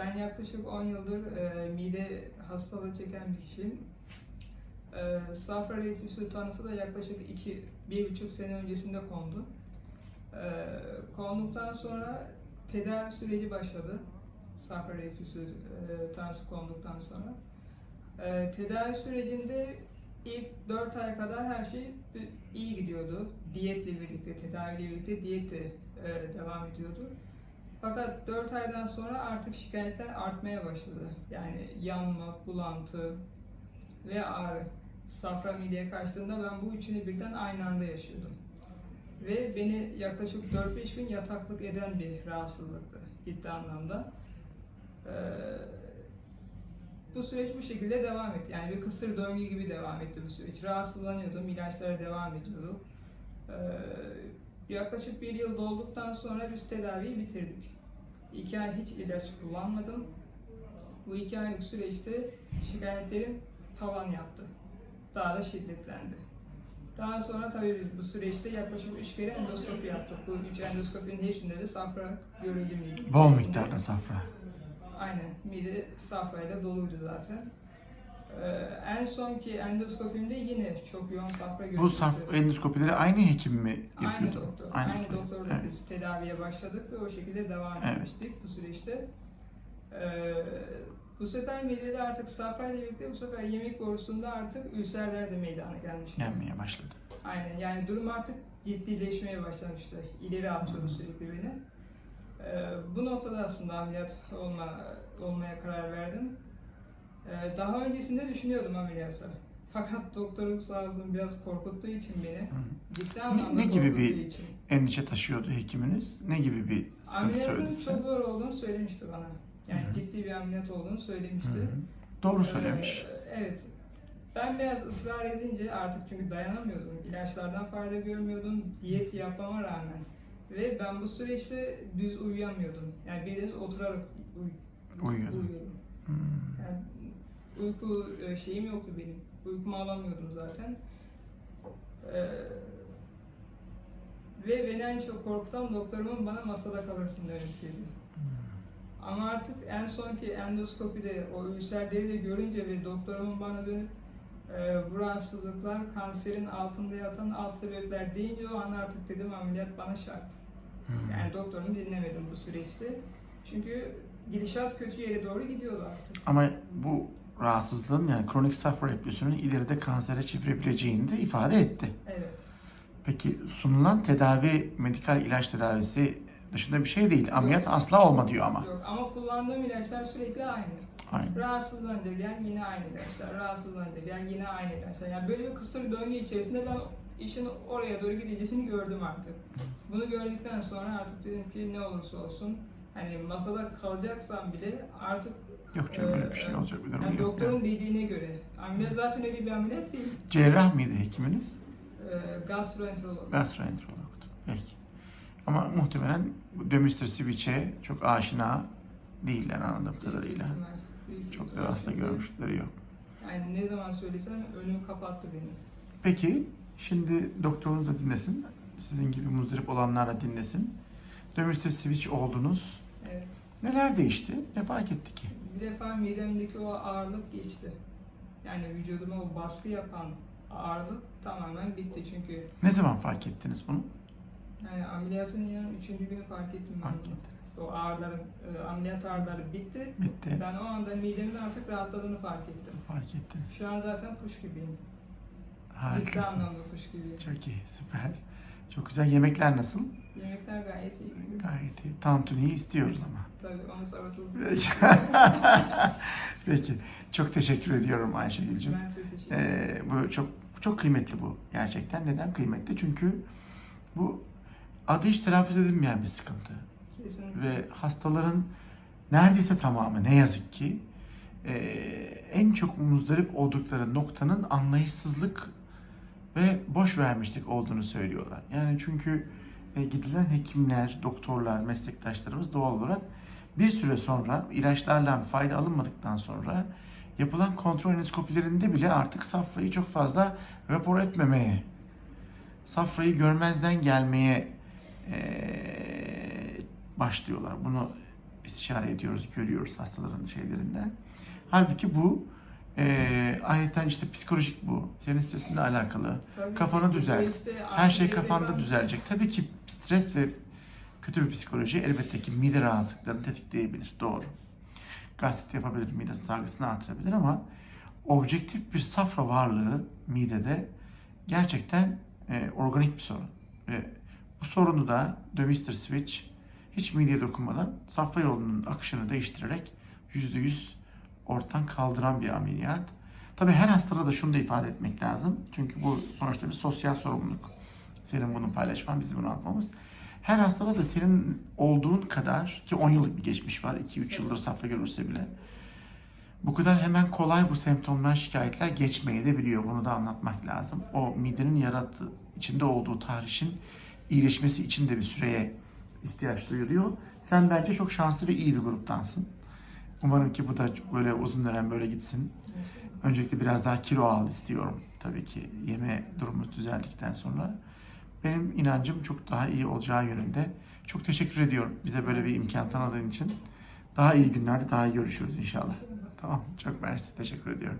ben yaklaşık 10 yıldır e, mide hastalığı çeken bir kişiyim. E, safra reflüsü tanısı da yaklaşık 2 1,5 sene öncesinde kondu. E, konduktan sonra tedavi süreci başladı. Safra reflüsü e, tanısı konduktan sonra. E, tedavi sürecinde ilk 4 ay kadar her şey iyi gidiyordu. Diyetle birlikte, tedaviyle birlikte diyet de e, devam ediyordu. Fakat 4 aydan sonra artık şikayetler artmaya başladı. Yani yanma, bulantı ve ağrı. Safra mideye kaçtığında ben bu üçünü birden aynı anda yaşıyordum. Ve beni yaklaşık 4-5 gün yataklık eden bir rahatsızlıktı ciddi anlamda. Ee, bu süreç bu şekilde devam etti. Yani bir kısır döngü gibi devam etti bu süreç. Rahatsızlanıyordum, ilaçlara devam ediyorduk. Ee, yaklaşık bir yıl dolduktan sonra biz tedaviyi bitirdik. İki ay hiç ilaç kullanmadım. Bu iki aylık süreçte şikayetlerim tavan yaptı. Daha da şiddetlendi. Daha sonra tabii biz bu süreçte yaklaşık üç kere endoskopi yaptık. Bu üç endoskopinin hepsinde de safra görüldü? Bol miktarda safra. Aynen. Mide safrayla doluydu zaten. Ee, en sonki endoskopimde yine çok yoğun safra görülmüştü. Bu saf endoskopileri aynı hekim mi Aynı yapıyordu? doktor. Aynı, doktor. doktorla Evet. biz tedaviye başladık ve o şekilde devam Evet. etmiştik bu süreçte. Ee, bu sefer midede artık safra ile birlikte bu sefer yemek borusunda artık ülserler de meydana gelmişti. Gelmeye başladı. Aynen yani durum artık ciddileşmeye başlamıştı. İleri atıyordu sürekli beni. Ee, bu noktada aslında ameliyat olma, olmaya karar verdim. Ee, daha öncesinde düşünüyordum ameliyatı. Fakat doktorum sağ olsun biraz korkuttuğu için beni, ciddi anlamda ne gibi bir için. Endişe taşıyordu hekiminiz. Ne gibi bir sıkıntı Ameliyatın söyledi size? çok zor olduğunu söylemişti bana. Yani ciddi bir ameliyat olduğunu söylemişti. Hı. Doğru söylemiş. Ee, evet. Ben biraz ısrar edince artık çünkü dayanamıyordum. İlaçlardan fayda görmüyordum. Diyet yapmama rağmen. Ve ben bu süreçte düz uyuyamıyordum. Yani bildiğiniz oturarak uy- Uyuyordu. uyuyordum. Hmm. Yani uyku e, şeyim yoktu benim. Uykumu alamıyordum zaten. Ee, ve beni en çok korkutan doktorumun bana masada kalırsın demesiydi. Ama artık en sonki endoskopide o ülserleri de görünce ve doktorumun bana dönüp e, bu rahatsızlıklar kanserin altında yatan alt sebepler deyince o an artık dedim ameliyat bana şart. Hmm. Yani doktorumu dinlemedim bu süreçte. Çünkü gidişat kötü yere doğru gidiyordu artık. Ama bu rahatsızlığın yani kronik safra reflüsünün ileride kansere çevirebileceğini de ifade etti. Evet. Peki sunulan tedavi, medikal ilaç tedavisi dışında bir şey değil. Ameliyat asla olma diyor ama. Yok ama kullandığım ilaçlar sürekli aynı. Aynı. Rahatsızlanınca gel yine aynı ilaçlar, rahatsızlanınca gel yine aynı ilaçlar. Yani böyle bir kısır döngü içerisinde ben işin oraya doğru gideceğini gördüm artık. Bunu gördükten sonra artık dedim ki ne olursa olsun hani masada kalacaksam bile artık Yok canım öyle bir şey olacak bir durum yani yok. doktorun yani. dediğine göre ameliyat zaten öyle bir ameliyat değil. Cerrah mıydı hekiminiz? Ee, gastroenterolog. Gastroenterologtu. Peki. Ama muhtemelen Dömüstür Switch'e çok aşina değiller anladığım kadarıyla. Büyük ihtimal, büyük Çok da hasta görmüşleri yok. Yani ne zaman söylesem önümü kapattı benim. Peki şimdi doktorunuz da dinlesin. Sizin gibi muzdarip olanlar da dinlesin. Dömüstür Switch oldunuz. Evet. Neler değişti? Ne fark etti ki? Bir defa midemdeki o ağırlık geçti. Yani vücuduma o baskı yapan ağırlık tamamen bitti çünkü Ne zaman fark ettiniz bunu? yani ameliyatın yani üçüncü günü fark ettim ben Fark bunu. ettiniz. O ağrıların, e, ameliyat ağrıları bitti. Bitti. Ben o anda midemin artık rahatladığını fark ettim. Fark ettiniz. Şu an zaten kuş gibiyim. Ciddi Harikasınız. anlamda kuş gibiyim. Çok iyi, süper. Çok güzel. Yemekler nasıl? Yemekler gayet iyi. Gayet iyi. Tantuniyi istiyoruz ama. Tabii onu sonrası. Peki. Peki. Çok teşekkür ediyorum Ayşegül'cüm. Ben size teşekkür ederim. Ee, bu çok çok kıymetli bu gerçekten. Neden kıymetli? Çünkü bu adı hiç telaffuz edilmeyen bir sıkıntı. Kesinlikle. Ve hastaların neredeyse tamamı ne yazık ki e, en çok muzdarip oldukları noktanın anlayışsızlık ve boş vermişlik olduğunu söylüyorlar. Yani çünkü e, gidilen hekimler, doktorlar, meslektaşlarımız doğal olarak bir süre sonra ilaçlarla fayda alınmadıktan sonra yapılan kontrol endoskopilerinde bile artık safrayı çok fazla rapor etmemeye, safrayı görmezden gelmeye e, başlıyorlar. Bunu istişare ediyoruz, görüyoruz hastaların şeylerinden. Halbuki bu e, ayrıca işte psikolojik bu. Senin stresinle alakalı. Tabii Kafanı süreçte Her şey ailede kafanda düzelecek. Tabii ki stres ve kötü bir psikoloji elbette ki mide rahatsızlıklarını tetikleyebilir. Doğru. Gastrit yapabilir, mide salgısını artırabilir ama objektif bir safra varlığı midede gerçekten e, organik bir sorun. Ve bu sorunu da Dömister Switch hiç mideye dokunmadan safra yolunun akışını değiştirerek %100 ortadan kaldıran bir ameliyat. Tabii her hastada da şunu da ifade etmek lazım. Çünkü bu sonuçta bir sosyal sorumluluk. Senin bunu paylaşman, bizim bunu atmamız. Her hastada da senin olduğun kadar ki 10 yıllık bir geçmiş var. 2-3 yıldır safra görürse bile. Bu kadar hemen kolay bu semptomlar, şikayetler geçmeye de biliyor. Bunu da anlatmak lazım. O midenin yarattığı, içinde olduğu tahrişin iyileşmesi için de bir süreye ihtiyaç duyuluyor. Sen bence çok şanslı ve iyi bir gruptansın. Umarım ki bu da böyle uzun dönem böyle gitsin. Öncelikle biraz daha kilo al istiyorum tabii ki yeme durumu düzeldikten sonra. Benim inancım çok daha iyi olacağı yönünde. Çok teşekkür ediyorum bize böyle bir imkan tanıdığın için. Daha iyi günlerde daha iyi görüşürüz inşallah. Tamam, çok mersi. Teşekkür ediyorum.